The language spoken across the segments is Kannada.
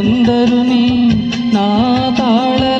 തൊന്തരു നീ നാ താളര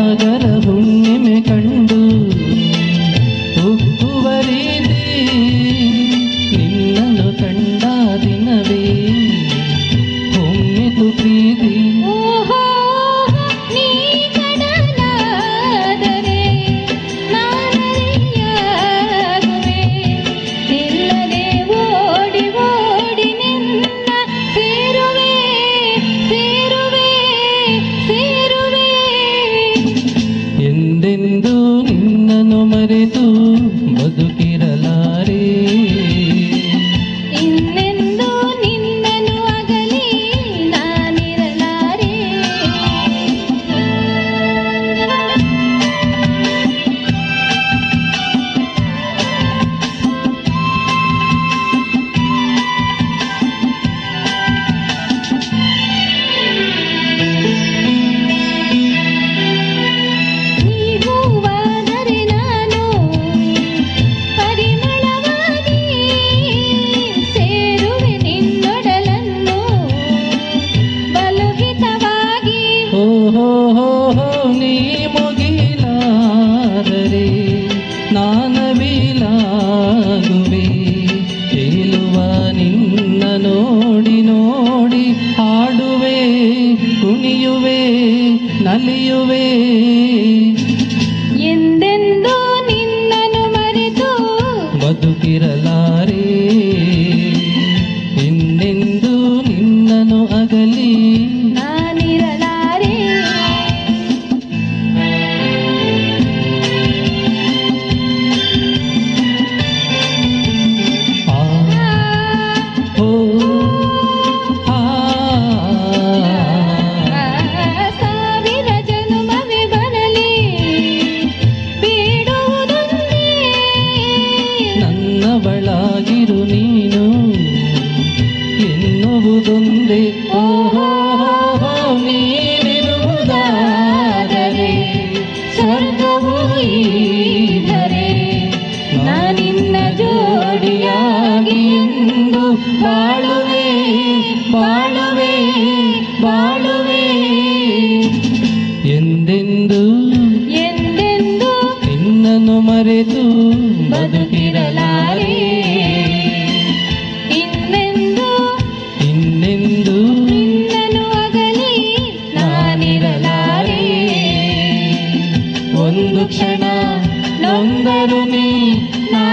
ಸಾಗರ ಹುಣ್ಣಿಮೆ ಕಣ್ಣು బతుకిర ಮರೆತಿರಲಾರೆ ಎಂದೆಂದು ನಿನ್ನನು ಅಗಲಿ ಅವಳಾಗಿರು ನೀನು. ಎನ್ನುವುದೊಂದೇ. ಓಹೋ ನೀನೆನ್ನುವುದಾದರೆ ಸ್ವರ್ಗವು ಈದರೆ. ನಾನಿನ್ನ ಜೋಡಿಯಾಗಿ ಎಂದು ಬಾಳುವೆ ಬಾಳುವೆ ಬಾಳುವೆ. ಎಂದೆಂದು? ಎಂದೆಂದು? ನಿನ್ನನ್ನು ಮರೆತು ಬದುಕಿ নন্দরুমি না